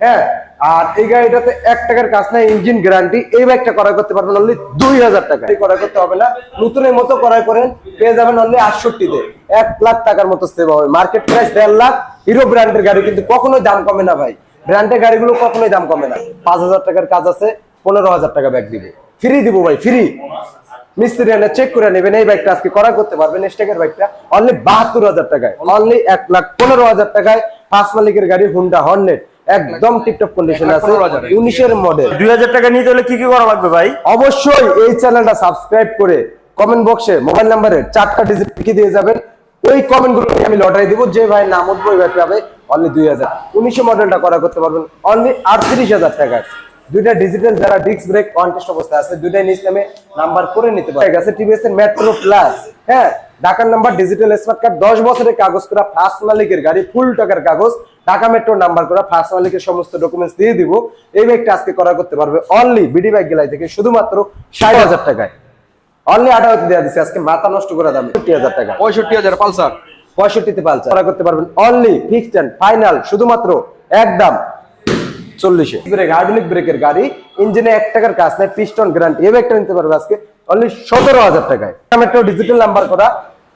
হ্যাঁ আর এই গাড়িটাতে এক টাকার কাজ নাই ইঞ্জিন গ্যারান্টি এই বাইকটা ক্রয় করতে পারবেন অনলি দুই হাজার টাকা ক্রয় করতে হবে না, নতুনের মতো ক্রয় করেন, পেয়ে যাবেন অনলি আটষট্টিতে। এক লাখ টাকার মতো সেভ হবে। মার্কেট প্রাইস দেড় লাখ হিরো ব্র্যান্ডের গাড়ি কিন্তু কখনোই দাম কমে না ভাই। ব্র্যান্ডের গাড়িগুলো কখনোই দাম কমে না। পাঁচ হাজার টাকার কাজ আছে, পনেরো হাজার টাকা ব্যাগ দিবে। ফ্রি দিব ভাই ফ্রি মিস্ত্রি এনে চেক করে নেবেন, এই বাইকটা আজকে করা করতে পারবেন স্টেকের বাইকটা অনলি বাহাত্তর হাজার টাকায় অনলি এক লাখ পনেরো হাজার টাকায় পাঁচ মালিকের গাড়ি হুন্ডা হর্নেট একদম টিপটপ কন্ডিশন আছে। উনিশের মডেল দুই হাজার টাকা নিতে হলে কি কি করা লাগবে ভাই? অবশ্যই এই চ্যানেলটা সাবস্ক্রাইব করে কমেন্ট বক্সে মোবাইল নাম্বারে চারটা ডিজিট লিখে দিয়ে যাবেন। ওই কমেন্টগুলো আমি লটারি দিব। যে ভাই নাম উঠবো ওই ভাই পাবে। অনলি দুই হাজার। উনিশশো মডেলটা করা করতে পারবেন। অনলি আটত্রিশ হাজার টাকায়। দুইটা ডিজিটাল যারা ডিস্ক ব্রেক কন্টেস্ট অবস্থায় আছে দুইটাই নিচ নামে নাম্বার করে নিতে পারে গেছে টিভিএস এর মেট্রো প্লাস হ্যাঁ ঢাকার নাম্বার ডিজিটাল স্মার্ট কার্ড দশ বছরের কাগজ করা ফার্স্ট মালিকের গাড়ি ফুল টাকার কাগজ। ঢাকা মেট্রো নাম্বার করা ফার্স্ট মালিকের সমস্ত ডকুমেন্টস দিয়ে দিব। এই বাইকটা আজকে করা করতে পারবে অনলি বিডি বাইক গেলাই থেকে শুধুমাত্র ষাট হাজার টাকায়। অনলি আঠারোতে দেওয়া দিচ্ছে আজকে মাথা নষ্ট করে দাম। ফিফটি হাজার টাকা। পঁয়ষট্টি হাজার পালসার। পঁয়ষট্টিতে পালচার করা করতে পারবেন অনলি ফিক্সড এন্ড ফাইনাল শুধুমাত্র একদম চল্লিশে। ব্রেক হাইড্রোলিক ব্রেকের গাড়ি ইঞ্জিনে এক টাকার কাজ নাই পিস্টন গ্যারান্টি এই ব্যাগটা নিতে পারবে আজকে অনলি সতেরো হাজার টাকায়। মেট্রো ডিজিটাল নাম্বার করা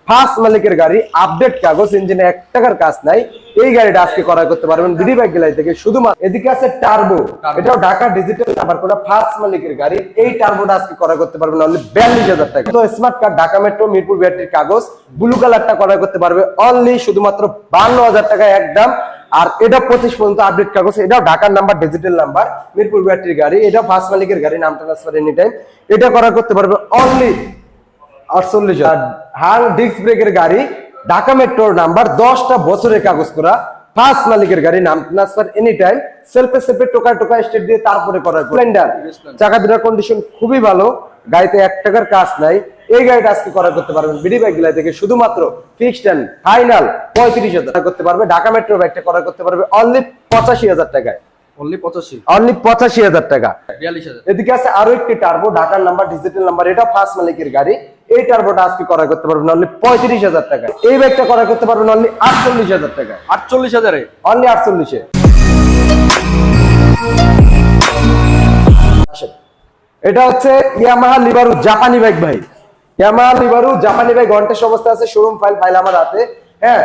ফার্স্ট মালিকের গাড়ি আপডেট কাগজ ইঞ্জিনে এক টাকার কাজ নাই। এই গাড়িটা আজকে করা করতে পারবেন বিডি ব্যাগ গেলাই থেকে। শুধুমাত্র এদিকে আছে টার্বো এটাও ঢাকা ডিজিটাল নাম্বার করা ফার্স্ট মালিকের গাড়ি। এই টার্বোটা আজকে করা করতে পারবেন অনলি বিয়াল্লিশ হাজার টাকা। তো smart card Dhaka metro Mirpur ব্যাটারির কাগজ ব্লু কালারটা করা করতে পারবে অনলি শুধুমাত্র বান্ন হাজার টাকা একদম আর এটা পঁচিশ পর্যন্ত আপডেট কাগজ, এটাও ঢাকার নাম্বার ডিজিটাল নাম্বার মিরপুর ব্যাটারির গাড়ি। এটা ফার্স্ট মালিকের গাড়ি, নাম ট্রান্সফার এনি টাইম এটা করা করতে পারবে অনলি আটচল্লিশ ডিস্ক ব্রেকের গাড়ি ঢাকা মেট্রোর নাম্বার দশটা বছরের কাগজ করা। ফার্স্ট মালিকের গাড়ি নাম ট্রান্সফার এনি টাইম সেলফে সেলফে টোকা টোকা স্টেট দিয়ে তারপরে করা স্প্লেন্ডার চাকা দুটার কন্ডিশন খুবই ভালো গাড়িতে এক টাকার কাজ নাই। এই গাড়িটা আজকে করা করতে পারবেন বিডি বাইক গিলা থেকে শুধুমাত্র ফিক্সড এন্ড ফাইনাল পঁয়ত্রিশ হাজার টাকা করতে পারবে। ঢাকা মেট্রো বাইকটা করা করতে পারবে অনলি পঁচাশি হাজার টাকায়। অনলি পঁচাশি। হাজার টাকা। এদিকে আছে আরও একটি টার্বো ঢাকার নাম্বার ডিজিটাল নাম্বার এটা ফার্স্ট মালিকের গাড়ি। এই টার্বোটা আজকে করা করতে পারবেন অনলি পঁয়ত্রিশ হাজার টাকা এই বাইকটা করা করতে পারবেন অনলি আটচল্লিশ হাজার টাকা আটচল্লিশ হাজারে? অনলি আটচল্লিশে। এটা হচ্ছে ইয়ামাহা লিবারু জাপানি বাইক ভাই। ইয়ামাহা লিবারু জাপানি বাইক ঘণ্টার অবস্থা আছে শোরুম ফাইল ফাইল আমার হাতে। হ্যাঁ?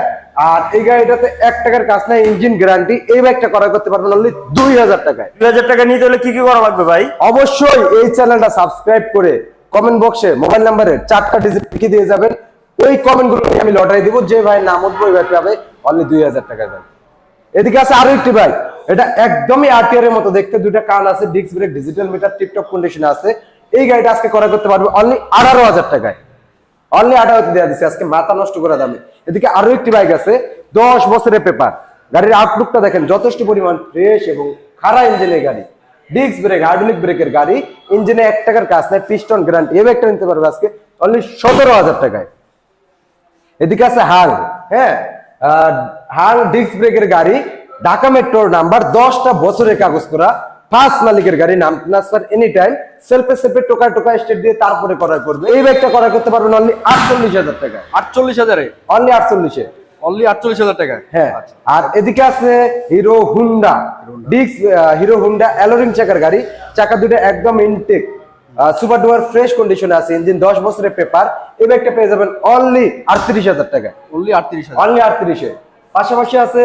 আর এই গাড়িটাতে এক টাকার কাজ নাই ইঞ্জিন গ্যারান্টি এই বাইকটা করা করতে পারবেন অনলি দুই হাজার টাকায়। দুই হাজার টাকা নিতে হলে কি কি করা লাগবে ভাই? অবশ্যই এই চ্যানেলটা সাবস্ক্রাইব করে কমেন্ট বক্সে মোবাইল নাম্বারে চারটা ডিজিট লিখে দিয়ে যাবেন। ওই কমেন্টগুলো আমি লটারি দিব। যে ভাই নাম উঠবো, ওই ভাই পাবে অনলি দুই হাজার টাকা দেন। এদিকে আছে আরও একটি বাইক এটা একদমই আরটিআর এর মতো। দেখতে দুইটা কান আছে disc brake digital meter tiptop কন্ডিশনে আছে। এই গাড়িটা আজকে করা করতে পারবে অনলি আঠারো হাজার টাকায়। অনলি আঠারোতে দেওয়া দিচ্ছে আজকে মাথা নষ্ট করে দামে। এদিকে আরও একটি বাইক আছে, দশ বছরের পেপার গাড়ির আউটলুকটা দেখেন, যথেষ্ট পরিমাণ ফ্রেশ এবং খারা ইঞ্জিনের গাড়ি। ডিস্ক ব্রেক হাইড্রোলিক ব্রেকের গাড়ি ইঞ্জিনে এক টাকার কাজ নাই পিস্টন গ্যারান্টি। এই ব্যাগটা নিতে পারবে আজকে অনলি সতেরো হাজার টাকায়। এদিকে আছে হাল হ্যাঁ? হাল ডিস্ক ব্রেকের গাড়ি ঢাকা মেট্রোর নাম্বার দশটা বছরের কাগজ করা ফার্স্ট মালিকের গাড়ি নাম ট্রান্সফার এনি টাইম সেলফে সেলফে টোকা টোকা স্টেট দিয়ে তারপরে করা করবে। এই ব্যাগটা করা করতে পারবেন অনলি আটচল্লিশ হাজার টাকা আটচল্লিশ হাজারে? অনলি আটচল্লিশে। অনলি আটচল্লিশ হাজার টাকা হ্যাঁ। আর এদিকে আছে হিরো হুন্ডা ডিক্স হিরো হুন্ডা অ্যালোরিং চাকার গাড়ি। চাকা দুটো একদম ইনটেক সুপার ডুয়ার ফ্রেশ কন্ডিশনে আছে ইঞ্জিন দশ বছরের পেপার এই ব্যাগটা পেয়ে যাবেন অনলি আটত্রিশ হাজার টাকা অনলি আটত্রিশ হাজার। অনলি আটত্রিশে। পাশাপাশি আছে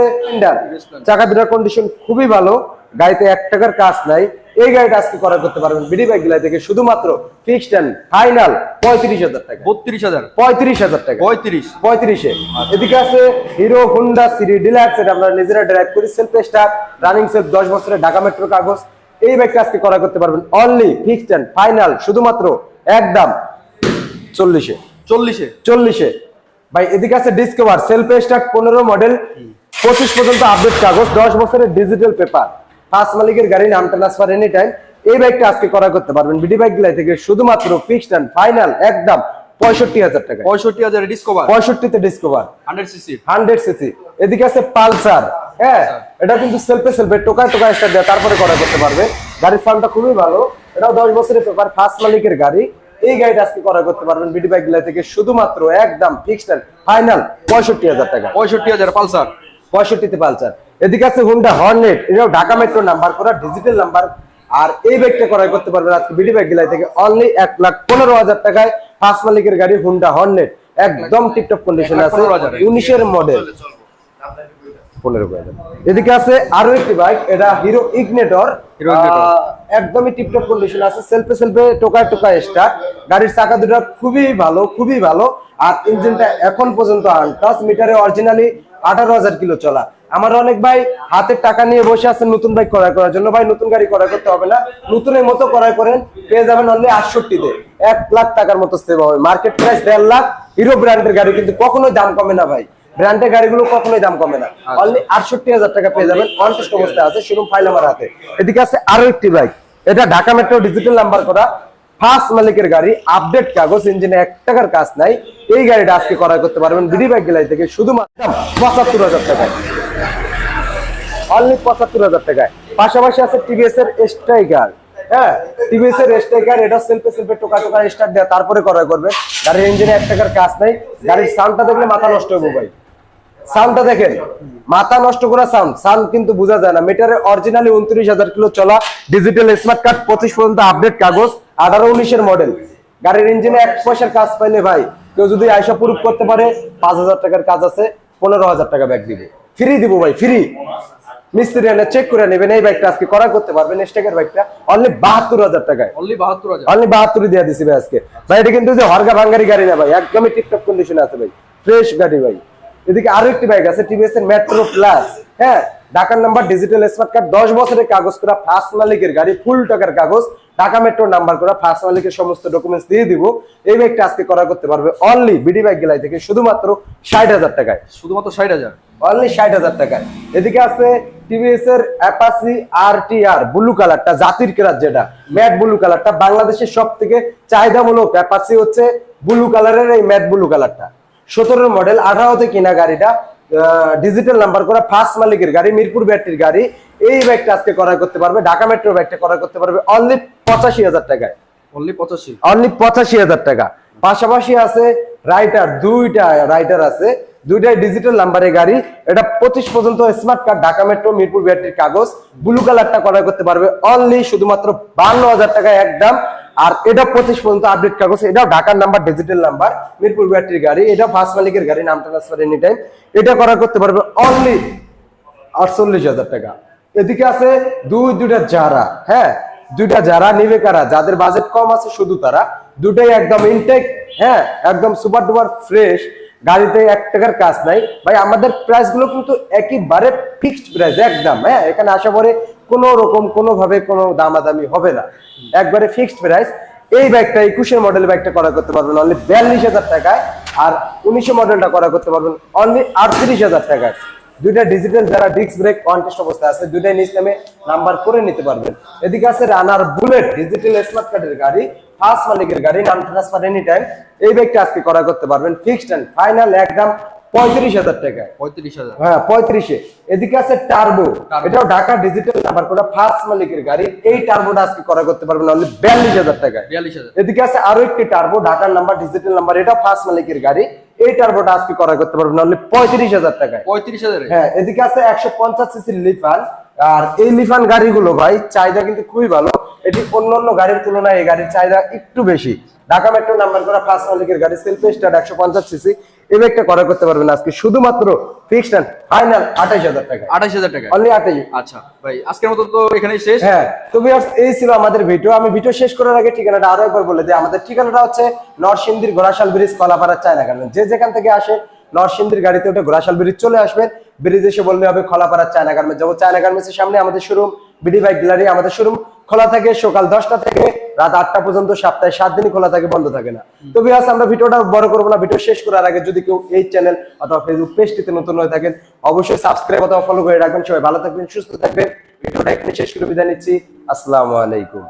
চাকা দুটার কন্ডিশন খুবই ভালো। গাড়িতে এক টাকার কাজ নাই। এই গাড়িটা আজকে করা করতে পারবেন বিডি বাইক গিলা থেকে শুধুমাত্র ফিক্সড এন্ড ফাইনাল পঁয়ত্রিশ হাজার টাকা। বত্রিশ হাজার। পঁয়ত্রিশ হাজার টাকা। পঁয়ত্রিশ। পঁয়ত্রিশে। এদিকে আছে হিরো হুন্ডা সিরি ডিলাক্স এটা আমরা নিজেরা ড্রাইভ করি সেলফ স্টার রানিং সেলফ দশ বছরের ঢাকা মেট্রো কাগজ। এই বাইকটা আজকে করা করতে পারবেন অনলি ফিক্সড এন্ড ফাইনাল শুধুমাত্র একদম চল্লিশে। চল্লিশে। চল্লিশে। ভাই এদিকে আছে ডিসকভার সেলফ স্টার্ট পনেরো মডেল পঁচিশ পর্যন্ত আপডেট কাগজ দশ বছরের ডিজিটাল পেপার ফার্স্ট মালিকের গাড়ি নাম ট্রান্সফার এনি টাইম এই বাইকটা আজকে করা করতে পারবেন। বিডি বাইক গুলাই থেকে শুধুমাত্র ফিক্সড এন্ড ফাইনাল একদম পঁয়ষট্টি হাজার টাকা পঁয়ষট্টি হাজারে ডিসকভার পঁয়ষট্টিতে Discover hundred CC hundred CC এদিকে আছে পালসার হ্যাঁ? এটা কিন্তু সেলফে সেলফে টোকায় টোকায় স্টার দেওয়া তারপরে করা করতে পারবে। গাড়ির ফার্মটা খুবই ভালো। এটাও দশ বছরের পেপার ফার্স্ট মালিকের গাড়ি। এই গাড়িটা আজকে করা করতে পারবেন বিডি বাইকগুলা থেকে শুধুমাত্র একদম ফিক্সড ফাইনাল পঁয়ষট্টি হাজার টাকা। পঁয়ষট্টি হাজার পালসার। পঁয়ষট্টিতে পালসার। এদিকে আছে হুন্ডা হর্নেট এটাও ঢাকা মেট্রো নাম্বার করা ডিজিটাল নাম্বার আর এই বাইকটা ক্রয় করতে পারবেন আজকে বিডি বাইক গিলাই থেকে। অনলি এক লাখ পনেরো হাজার টাকায় পাঁচ মালিকের গাড়ি হুন্ডা হর্নেট একদম টিপটপ কন্ডিশন আছে উনিশের মডেল পনেরো এদিকে আছে আরও একটি বাইক এটা হিরো ইগনেটর একদমই টিপটপ কন্ডিশন আছে সেলফে সেলফে টোকায় টোকায় স্টার্ট গাড়ির চাকা দুটো খুবই ভালো খুবই ভালো আর ইঞ্জিনটা এখন পর্যন্ত আনটাস মিটারে অরিজিনালি আঠারো হাজার কিলো চলা। আমার অনেক ভাই হাতের টাকা নিয়ে বসে আছেন নতুন বাইক ক্রয় করার জন্য। ভাই, নতুন গাড়ি ক্রয় করতে হবে না। নতুনের মতো ক্রয় করেন, পেয়ে যাবেন অনলি আটষট্টিতে। এক লাখ টাকার মতো সেভ হবে। মার্কেট প্রাইস দেড় লাখ। হিরো ব্র্যান্ডের গাড়ি কিন্তু কখনোই দাম কমে না ভাই। ব্র্যান্ডের গাড়িগুলো কখনোই দাম কমে না। অনলি আটষট্টি হাজার টাকা পেয়ে যাবেন। কন্টেস্ট অবস্থায় আছে শুরু ফাইল আমার হাতে। এদিকে আছে আরও একটি বাইক এটা ঢাকা মেট্রো ডিজিটাল নাম্বার করা। ফার্স্ট মালিকের গাড়ি আপডেট কাগজ ইঞ্জিনে এক টাকার কাজ নাই। এই গাড়িটা আজকে ক্রয় করতে পারবেন। বিডি বাইক গেলাই থেকে শুধুমাত্র পঁচাত্তর হাজার টাকায়। অনলি পঁচাত্তর হাজার টাকায়। পাশাপাশি আছে টিভিএস এর স্ট্রাইকার হ্যাঁ টিভিএস এর স্ট্রাইকার এটা সেলফে সেলফে টোকা টোকা স্টার্ট দেওয়া তারপরে ক্রয় করবে। গাড়ির ইঞ্জিনে এক টাকার কাজ নাই। গাড়ির সাউন্ডটা দেখলে মাথা নষ্ট হবে ভাই। সাউন্ডটা দেখেন, মাথা নষ্ট করা সাউন্ড সাউন্ড কিন্তু বোঝা যায় না। মিটারে অরিজিনালি উনত্রিশ হাজার কিলো চলা ডিজিটাল স্মার্ট কার্ড পঁচিশ পর্যন্ত আপডেট কাগজ, আঠারো, উনিশের মডেল গাড়ির ইঞ্জিনে এক পয়সার কাজ পাইলে ভাই, কেউ যদি আয়সা প্রুফ করতে পারে, পাঁচ হাজার টাকার কাজ আছে, পনেরো হাজার টাকা ব্যাগ দিবে। ফ্রি দিব ভাই ফ্রি মিস্ত্রি এনে চেক করে নেবেন এই বাইকটা আজকে করা করতে পারবেন স্টেকের বাইকটা অনলি বাহাত্তর হাজার টাকায়। অনলি বাহাত্তর হাজার। অনলি বাহাত্তরই দিয়ে দিছি ভাই আজকে। ভাই এটা কিন্তু যে হরগা ভাঙ্গারি গাড়ি না ভাই একদমই টিপটপ কন্ডিশনে আছে ভাই। ফ্রেশ গাড়ি ভাই। এদিকে আরও একটি বাইক আছে টিভিএস এর মেট্রো প্লাস হ্যাঁ ঢাকার নাম্বার ডিজিটাল স্মার্ট কার্ড দশ বছরের কাগজ করা ফার্স্ট মালিকের গাড়ি ফুল টাকার কাগজ। ঢাকা মেট্রো নাম্বার করা ফার্স্ট মালিকের সমস্ত ডকুমেন্টস দিয়ে দিব। এই বাইকটা আজকে করা করতে পারবে অনলি বিডি বাইক গেলাই থেকে শুধুমাত্র ষাট হাজার টাকায়। শুধুমাত্র ষাট হাজার। অনলি ষাট হাজার টাকায়। এদিকে আছে টিভিএস এর অ্যাপাসি আর টি আর ব্লু কালারটা জাতির কেরাত যেটা ম্যাট ব্লু কালারটা বাংলাদেশের সব থেকে চাহিদামূলক অ্যাপাসি হচ্ছে ব্লু কালারের এই ম্যাট ব্লু কালারটা। সতেরো মডেল আঠারোতে কিনা গাড়িটা ডিজিটাল নাম্বার করা ফার্স্ট মালিকের গাড়ি মিরপুর ব্যাটারির গাড়ি। এই ব্যাগটা আজকে করা করতে পারবে ঢাকা মেট্রো ব্যাগটা করা করতে পারবে অনলি পঁচাশি হাজার টাকায়। অনলি পঁচাশি। অনলি পঁচাশি হাজার টাকা। পাশাপাশি আছে রাইটার দুইটা রাইটার আছে। দুইটাই ডিজিটাল নাম্বারের গাড়ি। এটা পঁচিশ পর্যন্ত smart card Dhaka metro Mirpur ব্যাটারির কাগজ। ব্লু কালারটা ক্রয় করতে পারবে অনলি শুধুমাত্র বান্ন হাজার টাকা একদম আর এটা পঁচিশ পর্যন্ত আপডেট কাগজ। এটাও ঢাকার নাম্বার ডিজিটাল নাম্বার মিরপুর ব্যাটারির গাড়ি। এটা ফার্স্ট মালিকের গাড়ি, নাম ট্রান্সফার এনি টাইম এটা করা করতে পারবে অনলি আটচল্লিশ হাজার টাকা। এদিকে আছে দুই, দুইটা যারা হ্যাঁ? দুইটা যারা, নিবে কারা? যাদের বাজেট কম আছে, শুধু তারা। দুটাই একদম ইনটেক হ্যাঁ? একদম সুপার ডুপার ফ্রেশ গাড়িতে এক টাকার কাজ নাই। ভাই, আমাদের প্রাইসগুলো কিন্তু একইবারে ফিক্সড প্রাইস একদম হ্যাঁ? এখানে আশা পরে কোনো রকম কোনো ভাবে কোনো দামাদামি হবে না। একবারে ফিক্সড প্রাইস এই ব্যাগটা একুশের মডেল ব্যাগটা করা করতে পারবেন অনলি বিয়াল্লিশ হাজার টাকায় আর উনিশে মডেলটা করা করতে পারবেন অনলি আটত্রিশ হাজার টাকায়। দুইটা ডিজিটাল যারা ডিস্ক ব্রেক কন্টেস্ট অবস্থায় আছে দুইটাই নিচ নামে নাম্বার করে নিতে পারবেন। এদিকে আছে রানার বুলেট ডিজিটাল স্মার্ট কার্ডের গাড়ি ফার্স্ট মালিকের গাড়ি নাম ট্রান্সফার এনি টাইম এই ব্যাগটা আজকে করা করতে পারবেন। ফিক্সড এন্ড ফাইনাল একদম পঁয়ত্রিশ হাজার টাকায় পঁয়ত্রিশ হাজার। হ্যাঁ পঁয়ত্রিশে। এদিকে আছে টার্বো এটাও ঢাকা ডিজিটাল নাম্বার করা ফার্স্ট মালিকের গাড়ি। এই টার্বোটা আজকে করা করতে পারবেন অনলি বিয়াল্লিশ হাজার টাকায়। বিয়াল্লিশ হাজার। এদিকে আছে আরও একটি টার্বো ঢাকার নাম্বার ডিজিটাল নাম্বার এটা ফার্স্ট মালিকের গাড়ি। এই টার্বোটা আজকে করা করতে পারবেন অনলি পঁয়ত্রিশ হাজার টাকায়। পঁয়ত্রিশ হাজার হ্যাঁ এদিকে আছে একশো পঞ্চাশ সিসির লিফান। আর এই লিফান গাড়িগুলো ভাই চাহিদা কিন্তু খুবই ভালো। এটি অন্য অন্য গাড়ির তুলনায় এই গাড়ির চাহিদা একটু বেশি। ঢাকা মেট্রো নাম্বার করা ফার্স্ট মালিকের গাড়ি সেলফ স্টার্ট একশো পঞ্চাশ সিসি এই ব্যাগটা করা করতে পারবেন আজকে। শুধুমাত্র ফিক্সড অ্যান্ড ফাইনাল আঠাইশ হাজার টাকা আঠাশ হাজার টাকা অনলি আঠাইশ। আচ্ছা ভাই আজকের মতো তো এখানেই শেষ। হ্যাঁ তো viewers, এই ছিল আমাদের ভিডিও আমি ভিডিও শেষ করার আগে ঠিকানাটা আরও একবার বলে দিই। আমাদের ঠিকানাটা হচ্ছে নরসিংদীর Ghorashal bridge Kalapara China garment যে যেখান থেকে আসে নরসিংদীর গাড়িতে উঠে গোড়াশাল ব্রিজ চলে আসবেন। ব্রিজ এসে বললে হবে খলাপাড়া চায়না গার্মেন্ট যাব চায়না গার্মেন্টসের সামনে আমাদের শোরুম বিডি বাইক গ্যালারি আমাদের শোরুম খোলা থাকে সকাল দশটা থেকে রাত আটটা পর্যন্ত সপ্তাহে সাত দিনই খোলা থাকে বন্ধ থাকে না। তো বিহাস আমরা ভিডিওটা বড় করব না ভিডিও শেষ করার আগে যদি কেউ এই চ্যানেল অথবা ফেসবুক পেজটিতে নতুন হয়ে থাকেন অবশ্যই সাবস্ক্রাইব অথবা ফলো করে রাখবেন। সবাই ভালো থাকবেন সুস্থ থাকবেন। ভিডিওটা এখানে শেষ করে বিদায় নিচ্ছি। আসসালামু আলাইকুম।